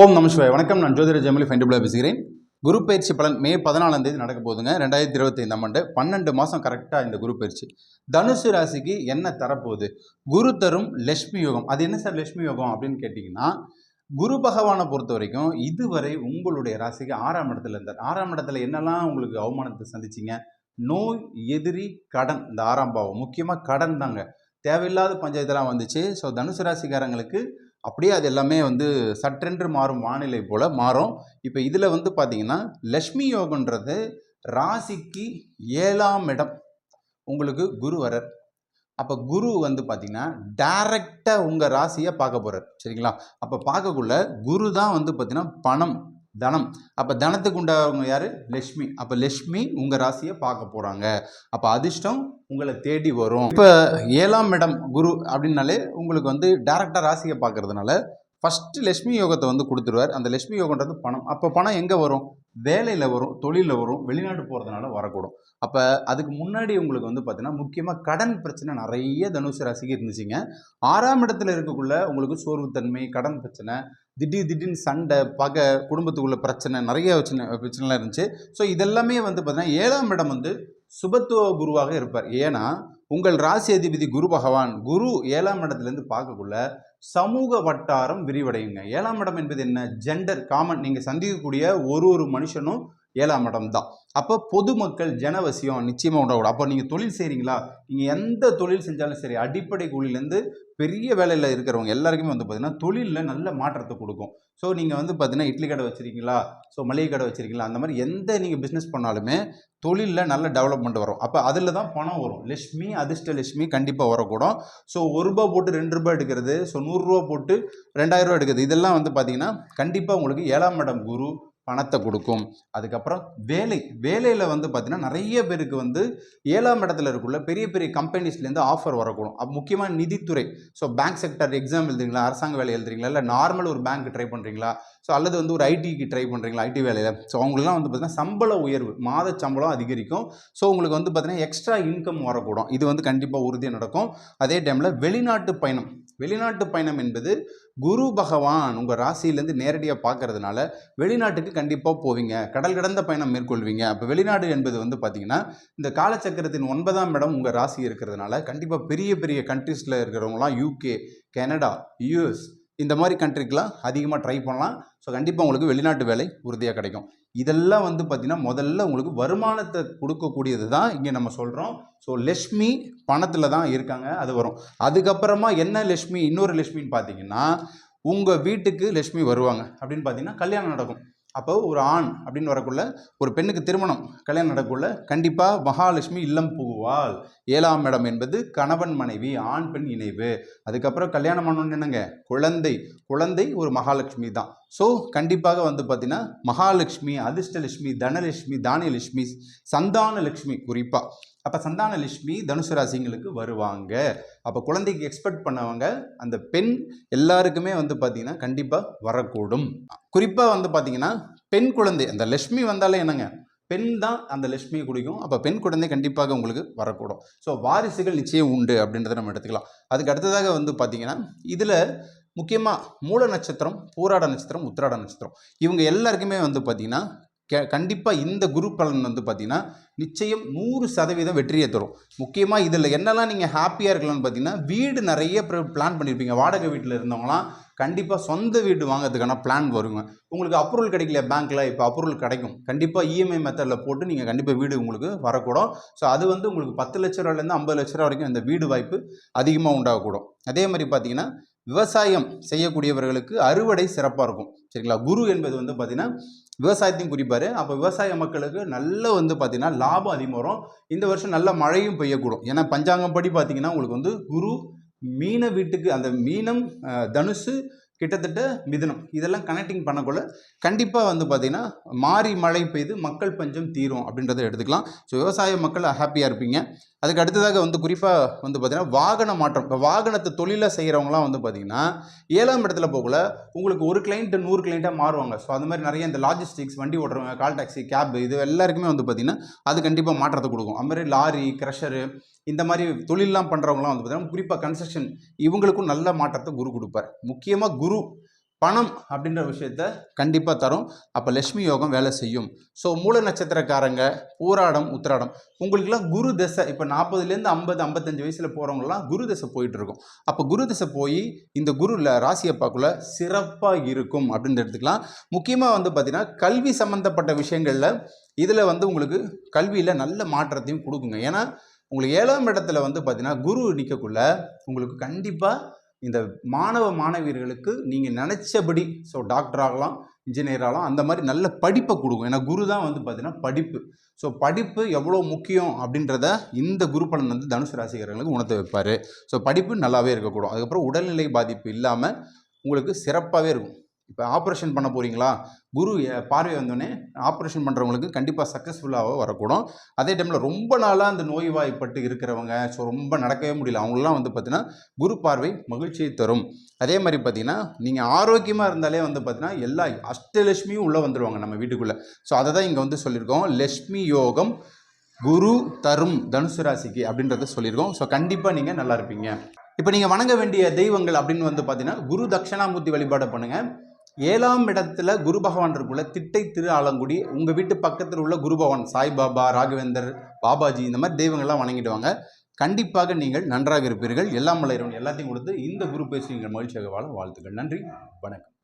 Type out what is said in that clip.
ஓம் நம சிவாய். வணக்கம். நான் ஜோதிர ஜெமலி ஃபைண்டபுளாக பேசுகிறேன். குரு பயிற்சி பலன் மே பதினாலாம் தேதி நடக்க போதுங்க ரெண்டாயிரத்தி இருபத்தி ஐந்தாம் ஆண்டு பன்னெண்டு மாதம் கரெக்டாக இந்த குரு பயிற்சி. தனுசு ராசிக்கு என்ன தரப்போகுது? குரு தரும் லட்சுமி யோகம். அது என்ன சார் லட்சுமி யோகம் அப்படின்னு கேட்டிங்கன்னா குரு பகவானை பொறுத்த வரைக்கும் இதுவரை உங்களுடைய ராசிக்கு ஆறாம் இடத்துல இருந்தார். ஆறாம் இடத்துல என்னெல்லாம் உங்களுக்கு அவமானத்தை சந்திச்சிங்க? நோய் எதிரி கடன். இந்த ஆறாம் பாவம். முக்கியமாக கடன் தாங்க. தேவையில்லாத பஞ்சாயத்தெல்லாம் வந்துச்சு. ஸோ தனுசு ராசிக்காரங்களுக்கு அப்படியே அது எல்லாமே வந்து சற்றென்று மாறும் வானிலை போல் மாறும். இப்போ இதில் வந்து பார்த்தீங்கன்னா லக்ஷ்மி யோகன்றது ராசிக்கு ஏழாம் இடம். உங்களுக்கு குரு வரர் அப்போ குரு வந்து பார்த்தீங்கன்னா டைரக்டாக உங்கள் ராசியை பார்க்க போகிறார் சரிங்களா? அப்போ பார்க்கக்குள்ள குரு தான் வந்து பார்த்தீங்கன்னா பணம். தனம். அப்போ தனத்துக்கு உண்டாகிறவங்க யார்? லக்ஷ்மி அப்போ லக்ஷ்மி உங்கள் ராசியை பார்க்க போகிறாங்க அப்போ அதிர்ஷ்டம் உங்களை தேடி வரும். இப்போ ஏழாம் இடம் குரு அப்படின்னாலே உங்களுக்கு வந்து டேரெக்டாக ராசியை பார்க்கறதுனால ஃபஸ்ட்டு லட்சுமி யோகத்தை வந்து கொடுத்துருவார். அந்த லக்ஷ்மி யோகன்றது பணம். அப்போ பணம் எங்கே வரும்? வேலையில் வரும் தொழிலில் வரும் வெளிநாடு போகிறதுனால வரக்கூடும். அப்போ அதுக்கு முன்னாடி உங்களுக்கு வந்து பார்த்தீங்கன்னா முக்கியமாக கடன் பிரச்சனை நிறைய தனுசு ராசிக்கு இருந்துச்சுங்க. ஆறாம் இடத்துல இருக்கக்குள்ள உங்களுக்கு சோர்வுத்தன்மை கடன் பிரச்சனை திடீர் திடீர்னு சண்டை பகை குடும்பத்துக்குள்ள பிரச்சனை நிறைய பிரச்சனை பிரச்சனைலாம் இருந்துச்சு. ஸோ இதெல்லாமே வந்து பார்த்தீங்கன்னா ஏழாம் இடம் வந்து சுபத்துவ குருவாக இருப்பார். ஏன்னா உங்கள் ராசி அதிபதி குரு பகவான் குரு ஏழாம் இடத்துலேருந்து பார்க்கக்குள்ள சமூக வட்டாரம் விரிவடையுங்க. ஏழாம் இடம் என்பது என்ன? ஜெண்டர் காமன் நீங்கள் சந்திக்கக்கூடிய ஒரு ஒரு மனுஷனும் ஏழாம் இடம் தான். அப்போ பொதுமக்கள் ஜனவசியம் நிச்சயமாக உண்டாகும். அப்போ நீங்கள் தொழில் செய்கிறீங்களா நீங்கள் எந்த தொழில் செஞ்சாலும் சரி அடிப்படை கூலிலேருந்து பெரிய வேலையில் இருக்கிறவங்க எல்லாருக்குமே வந்து பார்த்தீங்கன்னா தொழிலில் நல்ல மாற்றத்தை கொடுக்கும். ஸோ நீங்கள் வந்து பார்த்தீங்கன்னா இட்லி கடை வச்சுருக்கீங்களா? ஸோ மளிகை கடை வச்சுருக்கீங்களா? அந்த மாதிரி எந்த நீங்கள் பிஸ்னஸ் பண்ணாலுமே தொழிலில் நல்ல டெவலப்மெண்ட் வரும். அப்போ அதில் தான் பணம் வரும். லட்சுமி அதிர்ஷ்ட லட்சுமி கண்டிப்பாக வரக்கூடும். ஸோ ஒரு ரூபா போட்டு ரெண்டு ரூபாய் எடுக்கிறது. ஸோ நூறுரூவா போட்டு ரெண்டாயிரரூவா எடுக்கிறது. இதெல்லாம் வந்து பார்த்தீங்கன்னா கண்டிப்பாக உங்களுக்கு ஏழாம் இடம் குரு பணத்தை கொடுக்கும். அதுக்கப்புறம் வேலை வேலையில் வந்து பார்த்திங்கன்னா நிறைய பேருக்கு வந்து ஏழாம் இடத்துல இருக்குள்ள பெரிய பெரிய கம்பெனிஸ்லேருந்து ஆஃபர் வரக்கூடும். அப்போ முக்கியமாக நிதித்துறை. ஸோ பேங்க் செக்டர் எக்ஸாம் எழுதுறீங்களா? அரசாங்க வேலை எழுதுறீங்களா? இல்லை நார்மல் ஒரு பேங்க் ட்ரை பண்ணுறீங்களா ஸோ அல்லது வந்து ஒரு ஐடிக்கு ட்ரை பண்ணுறீங்களா ஐடி வேலையில். ஸோ அவங்களுக்குலாம் வந்து பார்த்திங்கன்னா சம்பள உயர்வு மாத சம்பளம் அதிகரிக்கும். ஸோ உங்களுக்கு வந்து பார்த்திங்கன்னா எக்ஸ்ட்ரா இன்கம் வரக்கூடும். இது வந்து கண்டிப்பாக உறுதியாக நடக்கும். அதே டைமில் வெளிநாட்டு பயணம். வெளிநாட்டு பயணம் என்பது குரு பகவான் உங்கள் ராசியிலேருந்து நேரடியாக பார்க்கறதுனால வெளிநாட்டுக்கு கண்டிப்பாக போவீங்க. கடல் கடந்த பயணம் மேற்கொள்வீங்க. அப்போ வெளிநாடு என்பது வந்து பார்த்திங்கன்னா இந்த காலச்சக்கரத்தின் ஒன்பதாம் இடம் உங்கள் ராசி இருக்கிறதுனால கண்டிப்பாக பெரிய பெரிய கண்ட்ரீஸில் இருக்கிறவங்களாம் யூகே கனடா யூஎஸ் இந்த மாதிரி கண்ட்ரிக்கெலாம் அதிகமாக ட்ரை பண்ணலாம். ஸோ கண்டிப்பாக உங்களுக்கு வெளிநாட்டு வேலை உறுதியாக கிடைக்கும். இதெல்லாம் வந்து பார்த்திங்கன்னா முதல்ல உங்களுக்கு வருமானத்தை கொடுக்கக்கூடியது தான் இங்கே நம்ம சொல்கிறோம் ஸோ லக்ஷ்மி பணத்தில் தான் இருக்காங்க அது வரும். அதுக்கப்புறமா என்ன லக்ஷ்மி இன்னொரு லக்ஷ்மின்னு பார்த்தீங்கன்னா உங்கள் வீட்டுக்கு லக்ஷ்மி வருவாங்க அப்படின்னு பார்த்தீங்கன்னா கல்யாணம் நடக்கும். அப்போ ஒரு ஆண் அப்படின்னு வரக்குள்ள ஒரு பெண்ணுக்கு திருமணம் கல்யாணம் நடக்குள்ள கண்டிப்பாக மகாலட்சுமி இல்லம் புகுவாள். ஏழாம் இடம் என்பது கணவன் மனைவி ஆண் பெண் இணைவு. அதுக்கப்புறம் கல்யாணம் பண்ணணும்னு என்னங்க? குழந்தை. குழந்தை ஒரு மகாலட்சுமி தான். ஸோ கண்டிப்பாக வந்து பார்த்திங்கன்னா மகாலட்சுமி அதிர்ஷ்டலட்சுமி தனலட்சுமி தானியலட்சுமி சந்தான லட்சுமி குறிப்பாக அப்போ சந்தான லட்சுமி தனுசு ராசிங்களுக்கு வருவாங்க. அப்போ குழந்தைக்கு எக்ஸ்பெக்ட் பண்ணவங்க அந்த பெண் எல்லாருக்குமே வந்து பார்த்திங்கன்னா கண்டிப்பாக வரக்கூடும். குறிப்பாக வந்து பார்த்திங்கன்னா பெண் குழந்தை அந்த லட்சுமி வந்தாலே என்னங்க பெண் தான் அந்த லட்சுமியை குடிக்கும். அப்போ பெண் குழந்தை கண்டிப்பாக உங்களுக்கு வரக்கூடும். ஸோ வாரிசுகள் நிச்சயம் உண்டு அப்படின்றத நம்ம எடுத்துக்கலாம். அதுக்கு அடுத்ததாக வந்து பார்த்தீங்கன்னா இதில் முக்கியமாக மூல நட்சத்திரம் பூராட நட்சத்திரம் உத்திராட நட்சத்திரம். இவங்க எல்லாருக்குமே வந்து பார்த்திங்கன்னா கே கண்டிப்பாக இந்த குரு பலன் வந்து பார்த்திங்கன்னா நிச்சயம் நூறு சதவீதம் வெற்றியை தரும். முக்கியமாக இதில் என்னெல்லாம் நீங்கள் ஹாப்பியாக இருக்கலாம்னு பார்த்தீங்கன்னா வீடு நிறைய பிளான் பண்ணியிருப்பீங்க வாடகை வீட்டில் இருந்தவங்களாம் கண்டிப்பாக சொந்த வீடு வாங்குறதுக்கான பிளான் வருங்க. உங்களுக்கு அப்ரூவல் கிடைக்கல பேங்க்கில் இப்போ அப்ரூவல் கிடைக்கும். கண்டிப்பாக இஎம்ஐ மெத்தடில் போட்டு நீங்கள் கண்டிப்பாக வீடு உங்களுக்கு வரக்கூடும். ஸோ அது வந்து உங்களுக்கு பத்து லட்ச ரூபாயிலேருந்து ஐம்பது லட்ச ரூபா வரைக்கும் இந்த வீடு வாய்ப்பு அதிகமாக உண்டாகக்கூடும். அதே மாதிரி பார்த்தீங்கன்னா விவசாயம் செய்யக்கூடியவர்களுக்கு அறுவடை சிறப்பாக இருக்கும். சரிங்களா? குரு என்பது வந்து பார்த்திங்கன்னா விவசாயத்தையும் குறிப்பார். அப்போ விவசாய மக்களுக்கு நல்ல வந்து பார்த்திங்கன்னா லாபம் அதிகமாக வரும். இந்த வருஷம் நல்ல மழையும் பெய்யக்கூடும். ஏன்னா பஞ்சாங்கம் படி பார்த்திங்கன்னா உங்களுக்கு வந்து குரு மீன வீட்டுக்கு அந்த மீனம் தனுசு கிட்டத்தட்ட மிதுனம். இதெல்லாம் கனெக்டிங் பண்ணக்குள்ள கண்டிப்பாக வந்து பார்த்திங்கன்னா மாறி மழை பெய்து மக்கள் பஞ்சம் தீரும் அப்படின்றத எடுத்துக்கலாம். ஸோ விவசாய மக்கள் ஹாப்பியாக இருப்பீங்க. அதுக்கு அடுத்ததாக வந்து குறிப்பாக வந்து பார்த்திங்கன்னா வாகன மாற்றம். இப்போ வாகனத்தை தொழிலாக செய்கிறவங்களாம் வந்து பார்த்திங்கன்னா ஏழாம் இடத்துல போகல உங்களுக்கு ஒரு கிளைண்ட்டு நூறு கிளைண்ட்டாக மாறுவாங்க. ஸோ அந்த மாதிரி நிறைய இந்த லாஜிஸ்டிக்ஸ் வண்டி ஓட்டுறவங்க கால் டாக்ஸி கேப் இது எல்லாருக்குமே வந்து பார்த்திங்கன்னா அது கண்டிப்பாக மாற்றத்தை கொடுக்கும். அது மாதிரி லாரி க்ரஷரு இந்த மாதிரி தொழிலெலாம் பண்ணுறவங்களாம் வந்து பார்த்திங்கன்னா குறிப்பாக கன்ஸ்ட்ரக்ஷன் இவங்களுக்கும் நல்ல மாற்றத்தை குரு கொடுப்பார். முக்கியமாக குரு பணம் அப்படின்ற விஷயத்த கண்டிப்பாக தரும். அப்போ லக்ஷ்மி யோகம் வேலை செய்யும். ஸோ மூல நட்சத்திரக்காரங்க ஊராடம் உத்திராடம் உங்களுக்குலாம் குரு தசை இப்போ நாற்பதுலேருந்து ஐம்பது ஐம்பத்தஞ்சு வயசில் போகிறவங்கலாம் குரு தசை போயிட்டு இருக்கும் அப்போ குரு தசை போய் இந்த குருவில் ராசியப்பாக்குள்ள சிறப்பாக இருக்கும் அப்படின்னு எடுத்துக்கலாம். முக்கியமாக வந்து பார்த்திங்கன்னா கல்வி சம்மந்தப்பட்ட விஷயங்களில் இதில் வந்து உங்களுக்கு கல்வியில் நல்ல மாற்றத்தையும் கொடுக்குங்க. ஏன்னா உங்களுக்கு ஏழாம் இடத்துல வந்து பார்த்திங்கன்னா குரு நிற்கக்குள்ள உங்களுக்கு கண்டிப்பாக இந்த மாணவ மாணவியர்களுக்கு நீங்கள் நினச்சபடி ஸோ டாக்டர் ஆகலாம் இன்ஜினியர் ஆகலாம் அந்த மாதிரி நல்ல படிப்பை கொடுக்கும். ஏன்னா குரு தான் வந்து பார்த்தீங்கன்னா படிப்பு. ஸோ படிப்பு எவ்வளோ முக்கியம் அப்படின்றத இந்த குரு பலன் வந்து தனுசு ராசிக்காரங்களுக்கு உணர்த்த வைப்பார். ஸோ படிப்பு நல்லாவே இருக்கக்கூடும். அதுக்கப்புறம் உடல்நிலை பாதிப்பு இல்லாமல் உங்களுக்கு சிறப்பாகவே இருக்கும். இப்போ ஆப்ரேஷன் பண்ண போகிறீங்களா குரு பார்வை வந்தோடனே ஆப்ரேஷன் பண்ணுறவங்களுக்கு கண்டிப்பாக சக்ஸஸ்ஃபுல்லாக வரக்கூடும். அதே டைமில் ரொம்ப நாளாக அந்த நோய்வாய்ப்பட்டு இருக்கிறவங்க ஸோ ரொம்ப நடக்கவே முடியல. அவங்களெலாம் வந்து பார்த்தீங்கன்னா குரு பார்வை மகிழ்ச்சியை தரும். அதே மாதிரி பார்த்திங்கன்னா நீங்கள் ஆரோக்கியமாக இருந்தாலே வந்து பார்த்திங்கன்னா எல்லா அஷ்டலட்சுமியும் உள்ளே வந்துடுவாங்க நம்ம வீட்டுக்குள்ளே. ஸோ அதை தான் இங்கே வந்து சொல்லியிருக்கோம். லட்சுமி யோகம் குரு தரும் தனுசு ராசிக்கு அப்படின்றத சொல்லியிருக்கோம். ஸோ கண்டிப்பாக நீங்கள் நல்லா இருப்பீங்க. இப்போ நீங்கள் வணங்க வேண்டிய தெய்வங்கள் அப்படின்னு வந்து பார்த்தீங்கன்னா குரு தட்சிணாமூர்த்தி வழிபாடு பண்ணுங்கள் ஏழாம் இடத்துல குரு பகவான் இருக்குள்ள திட்டை திரு ஆலங்குடி உங்கள் வீட்டு பக்கத்தில் உள்ள குரு பகவான் சாய்பாபா ராகவேந்தர் பாபாஜி இந்த மாதிரி தெய்வங்கள்லாம் வணங்கிடுவாங்க. கண்டிப்பாக நீங்கள் நன்றாக இருப்பீர்கள். எல்லாம் மலையவன் எல்லாத்தையும் கொடுத்து இந்த குரு பேசி நீங்கள் மகிழ்ச்சியாக வாழ வாழ்த்துக்கள். நன்றி. வணக்கம்.